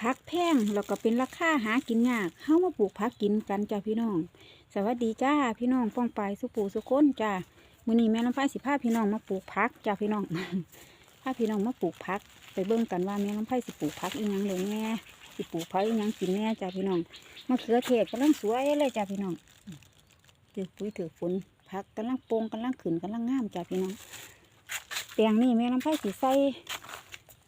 ผักแพงแล้วก็เป็นราคาหากินยากเฮามาปลูกผักกินกันจ้าพี่น้อง สวัสดีจ้าพี่น้องป้องไปสุปูสุคนจ้ามือนี้แม่น้ำไฟสิพาพี่น้องมาปลูกผักจ้าพี่น้องพาพี่น้องมาปลูกผัก ไปเบิ่งกันว่าแม่น้ำไฟสิปลูกผักอีหยังเลยแน่สิปลูกผักอีหยังกินแน่จ้าพี่น้องมะเขือเทศกำลังสวยเลยจ้าพี่น้องถือปุ๋ยถือฝนผักกำลังโป่งกำลังขึ้นกำลังงามจ้าพี่น้องแปลงนี้แม่น้ำไฟสิใส่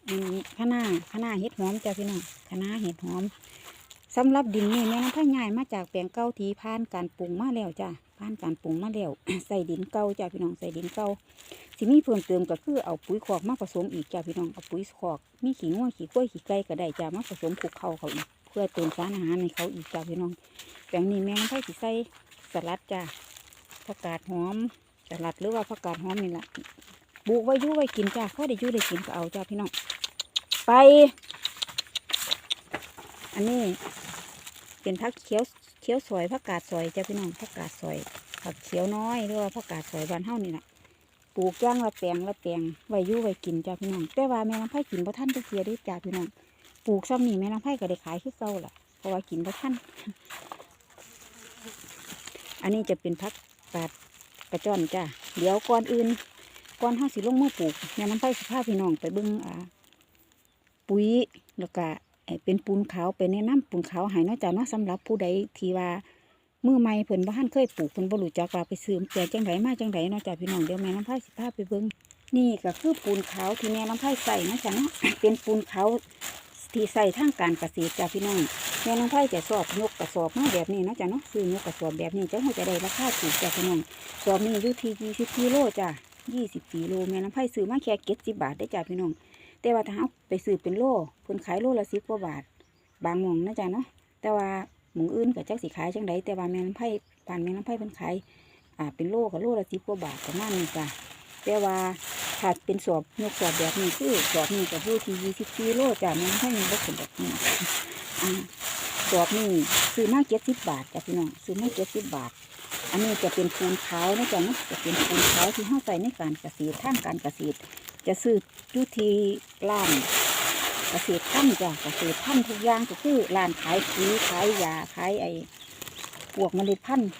อันนี้คะน้าคะน้าเห็ดหอมจ้าพี่น้อง คะน้าเห็ดหอมสำหรับดินนี่แม่น้ำพ่ายง่มาจากแปลงเก่าทีผ่านการปรุงมาแล้วจ้าผ่านการปรุงมาแล้ว ใส่ดินเก่าจ้าพี่น้องใส่ดินเก่าสิมีเพิ่มเติมก็คือเอาปุ๋ยคอกมาผสมอีกจ้าพี่น้องเอาปุ๋ยคอกมีขี้งัวขี้กล้วยขี้ไก่ก็ได้จ้ามาผสมคลุกเขาเขาอีกเพื่อเติมสารอาหารในเขาอีกจ้าพี่น้องแปลงนี้แม่น้ำพ่ายสิใส่สลัดจ้าผักกาดหอมสลัดหรือว่าผักกาดหอมนี่แหละปลูกไว้ยุ่ไว้กินจ้าเขาได้ยุ่ได้กินก็เอาจ้าพี่น้องไป นนี้เป็นผักเขียวเขียวสวยผักกาดสวยจ้าพี่น้องผักกาดสวยผักเขียวน้อยหรือว่าผักกาดสวยบานเฮานี่แหละปลูกย่างละแปลงละแปลงไว้ยู่ไว้กินจ้าพี่น้องแต่ว่าแม่น้ำไผ่กินบ่ท่านจะเสียด้วยจ้าพี่น้องปลูกซ้ำนี่แม่น้ำไผ่ก็ได้ขายคือเก่าล่ะเพราะว่ากินบ่ท่านอันนี้จะเป็นผักกาดกระจอนจ้าเดี๋ยวก่อนอื่นก่อนเฮาสิลงมือปลูกแม่น้ำไผ่สิพาพี่น้องไปเบิ่งอ่าปุ๋ยแล้วก็ เป็นปูนขาวเป็นแนะนำปูนขาวหายนาะจ้ะเนาะสำหรับผู้ใดที่ว่ามือใหม่เพิ่นบ่ทันเคยปลูกเพิ่นบ่รู้จักว่าไปซื้อแปลงจังไดมาจังไดนาะจ้ะพี่น้องเดี๋ยวแม่น้ำไผ่สิพาไปเบิ่งนี่ก็คือปูนขาวที่แม่น้ำไผ่ใส่นะจ้ะเนาะเป็นปูนขาวที่ใส่ทางการเกษตรจ้ะพี่น้องแม่น้ำไผ่จะสอบยกกระสอบมาแบบนี้นะจ้ะเนาะซื้อยกกระสอบแบบนี้จะให้จะได้ราคาถูกจ้ะพี่น้องสอบนี้อยู่ที่20กิโลจ้ะ20กิโลแม่น้ำไผ่ซื้อมาแค่70บบาทได้จ้ะพี่น้อง แต่ว่าถ้าเอาไปซื้อเป็นโลเพิ่นขายโลละสิบกว่าบาท บางหมองนะจ๊ะเนาะแต่ว่าหมูอื่นก็จักสิขายจังไดแต่ว่าแม่น้ำไผ่ปานแม่น้ำไผ่เพิ่นขายอ่าเป็นโลกับโลละสิบกว่าบาทประมาณนี้จ้ะแต่ว่าถ้าเป็นสอบยกสอบแบบนี้คือสอบนี้ก็อยู่ที่ยี่สิบสี่โลจ้ะแม่น้ำไผ่ยังบ่ถึงแบบนี้อ่าสอบนี้ซื้อมาเจ็ดสิบบาทจ้ะพี่น้องซื้อมาเจ็ดสิบบาทอันนี้จะเป็นปูนขาวนะจ๊ะเนาะจะเป็นปูนขาวที่ห้าใส่ในการเกษตรทางการเกษตร จะซื้ออยู่ที่ร้านเกษตรพันจ้ะเกษตรพันทุกอย่างก็คือร้านขายปุ๋ยขายยาขายไอ้พวกเมล็ดพันธุ์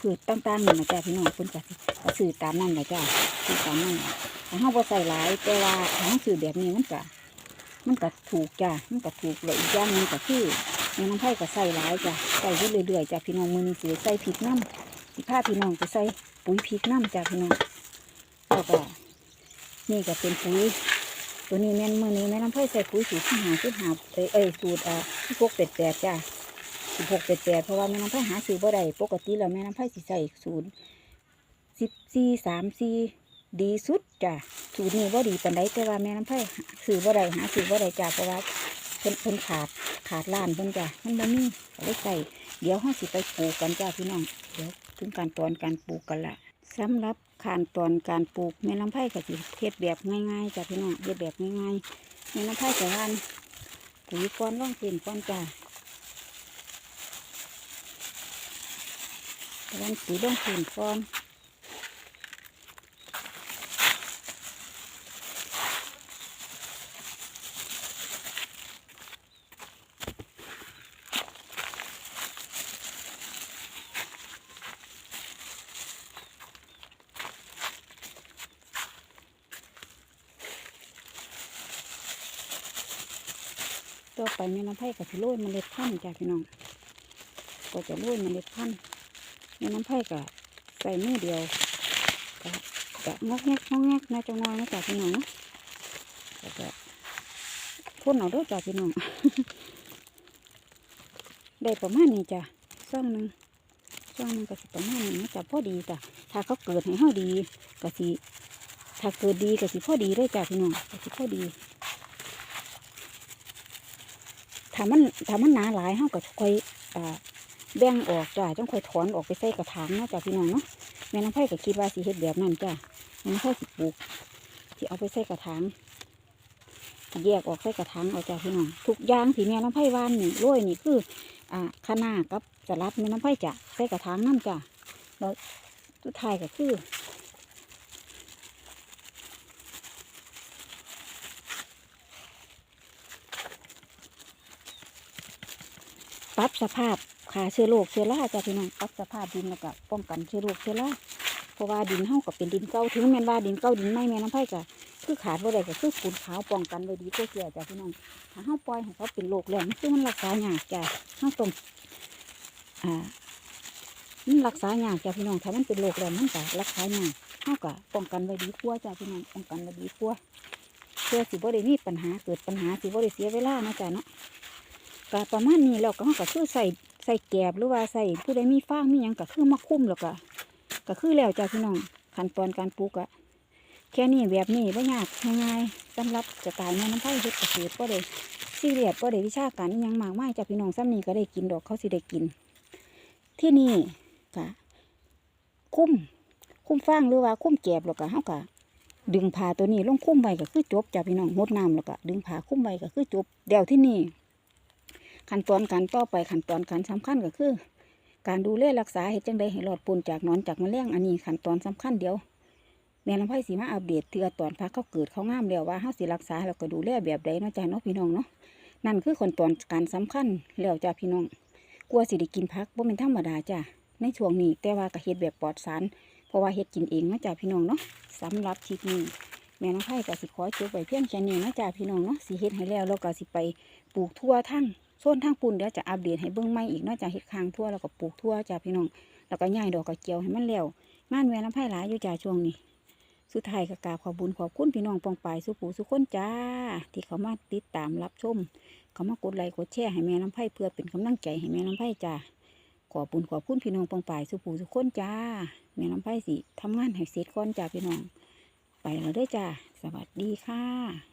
พืชต่างๆนี่นะจ้ะพี่น้องคนจะซื้อตามนั่นแหละจ้ะซื้อตามนั่นล่ะถ้าเฮาบ่ใส่หลายแต่ว่าถ้าเฮาซื้อแบบนี้มันก็มันก็ถูกจ้ะมันก็ถูกเลยอีกอย่างนึงก็คือแม่น้ำไผ่ก็ใส่หลายจ้ะใส่เรื่อยๆจ้ะพี่น้องมือนี้สิใส่พริกน้ำสิพาพี่น้องไปใส่ปุ๋ยพริกน้ำจ้ะพี่น้องแล้วก็ นี่ก็เป็นปุ๋ยตัวนี้แม่นมือนี้แม่น้ำไผ่ใส่ปุ๋ยสูตรที่หาที่หาเอ้ยเอ้สูตรอ่าที่พกเป็ดแปดจ้ะสิบหกเป็ดแปดเพราะว่าแม่น้ำไผ่หาซื้อบ่ได้ปกติแล้วแม่น้ำไผ่สิใส่สูตรสิบสี่สามสี่ดีสุดจ้ะสูตรนี้บ่ดีปานใดแต่ว่าแม่น้ำไผ่หาซื้อบ่ได้หาซื้อบ่ได้จ้ะเพราะว่าเพิ่นเพิ่นขาดขาดล้านเพิ่นจ้ะมันบ่มีก็เลยใส่เดี๋ยวห้าสิไปปลูกกันจ้ะพี่น้องเดี๋ยวถึงการตอนการปลูกกันละสำหรับ ขั้นตอนการปลูกแม่ลำไผ่ก็สิเฮ็ดแบบง่ายๆจ้ะพี่น้องเฮ็ดแบบง่ายๆแม่ลำไผ่จะว่านปุ๋ยก้อนร่องเป็นก้อนจ้าว่านปุ๋ยร่องเป็นก้อน ต่อไปแม่ลำไผ่ก็สิโรยเมล็ดพันธุ์จ้ะพี่น้อง ก็จะโรยเมล็ดพันธุ์แม่ลำไผ่ก็ใส่มือเดียวก็จะงอกแงกงอกแงกนะจังน้อยนะจ้ะพี่น้องนะก็จะพ่นเอาด้วยจ้ะพี่น้องได้ประมาณนี้จ้ะซ่องหนึ่งซ่องหนึ่งก็สิประมาณนี้นะจ้ะพอดีจ้ะถ้าเขาเกิดให้เฮาดีก็สิถ้าเกิดดีก็สิพอดีเลยจ้ะพี่น้องก็สิพอดี ถ้ามันถ้ามันหนาหลายเฮาก็ค่อยแบ่งออกจ้ะจังค่อยถอนออกไปใส่กระถางเนาะจ้ะพี่น้องเนาะแม่น้ำไผ่ก็คิดว่าสิเฮ็ดแบบนั้นจ้ะแม่น้ำไผ่สิปลูกสิเอาไปใส่กระถางแยกออกใส่กระถางเอาจ้ะพี่น้องทุกอย่างที่แม่น้ำไผ่วานนี่โรยนี่คือ อ่าคะน้ากับสลัดแม่น้ำไผ่จะใส่กระถางน้ำจ้ะแล้วสุดท้ายก็คือ ปรับสภาพขาเชื้อโรคเชื้อราจ้ะพี่น้องปรับสภาพดินแล้วก็ป้องกันเชื้อโรคเชื้อราเพราะว่าดินเฮาก็เป็นดินเก่าถึงแม้นว่าดินเก่าดินใหม่แม่น้ำไผ่ก็คือขาดบ่ได้ก็คือปูนขาวป้องกันไว้ดีกว่าเสียจ้ะพี่น้องถ้าเฮาปล่อยให้เขาเป็นโรคแล้วมันคือมันรักษายากจ้ะเฮาต้องอ่ามันรักษายากจ้ะพี่น้องถ้ามันเป็นโรคแล้วมันก็รักษายากเฮาก็ป้องกันไว้ดีกว่าจ้ะพี่น้องป้องกันไว้ดีกว่าเพื่อสิบ่ได้มีปัญหาเกิดปัญหาสิบ่ได้เสียเวลานะจ้ะเนาะ ก็ประมาณนี้แล้วก็เราก็คือใส่ใส่แกบหรือว่าใส่ผู้ใดมีฟางมีหยังก็คือมาคุ้มแล้วก็ก็คือแล้วจ้าพี่น้องขั้นตอนการปลูกอะแค่นี้แบบนี้ไม่ยากง่ายๆสำหรับจะตายแม่น้ำไผ่เฮ็ดเกษตรก็ได้ซีเรียสก็ได้วิชาการยังมากมายจ้าพี่น้องซ้ำนี้ก็ได้กินดอกเขาสิได้กิน ที่นี่ก็คุ้มคุ้มฟางหรือว่าคุ้มแกบแล้วก็เฮาก็ดึงผ้าตัวนี้ลงคุ้มไว้ก็คือจบจ้าพี่น้องมดน้ำแล้วก็ดึงผ้าคุ้มไว้ก็คือจบเดี๋ยวที่นี่ ขั้นตอนการต่อไปขั้นตอนการสำคัญก็คือ การดูแลรักษาเห็ดจังใดให้รอดปูนจากนอนจากมแมลงอันนี้ขั้นตอนสำคัญเดียวแม่ลำไผ่สีมาอัปเดตเทือตอนพักเขาเกิดเขางามแล้วว่าเขาสิรักษาแล้วก็ดูแลแบบใดเนาะจ้าเนาะพี่น้องเนาะนั่นคือขั้นตอนการสำคัญแล้วจ้าพี่น้องกลัวสิได้กินพักบ่เป็นธรรมดาจ้าในช่วงนี้แต่ว่าก็เฮ็ดแบบปลอดสารเพราะว่าเฮ็ดกินเองนาะจ้าพี่น้องเนาะสำหรับคลิปนี้แม่น้องไผ่ก็สิขอจบไว้เพียงแค่นี้นะจ้าพี่น้องเนาะสิเฮ็ดให้แล้วแล้วก็สิไปปลูกทั่วทั้ง โซนทางปุ่นเดี๋ยวจะอัปเดตให้เบิ้องใหม่อีกนอกจากเฮ็ดคางทั่วแล้วก็ปลูกทั่วจ้าพี่น้อง แล้วก็ย่ายดอกกระเจียวให้มันแล้วงานแวน้ำไผ่หลายอยู่จ้าช่วงนี้ สุดท้ายก็กราบขอบบุญขอบคุณพี่น้องปองปายสุผูสุขคนจ้า ที่เขามาติดตามรับชม เขามากดไลค์กดแชร์ให้แม่น้ำไผ่เพื่อเป็นกำลังใจให้แม่น้ำไผ่จ้าขอบบุญขอบคุณพี่น้องปองปายสุผูสุขคนจ้าแม่น้ำไผ่สิทำงานให้เสร็จก่อนจ้าพี่น้อง ไปแล้วด้อจ้าสวัสดีค่ะ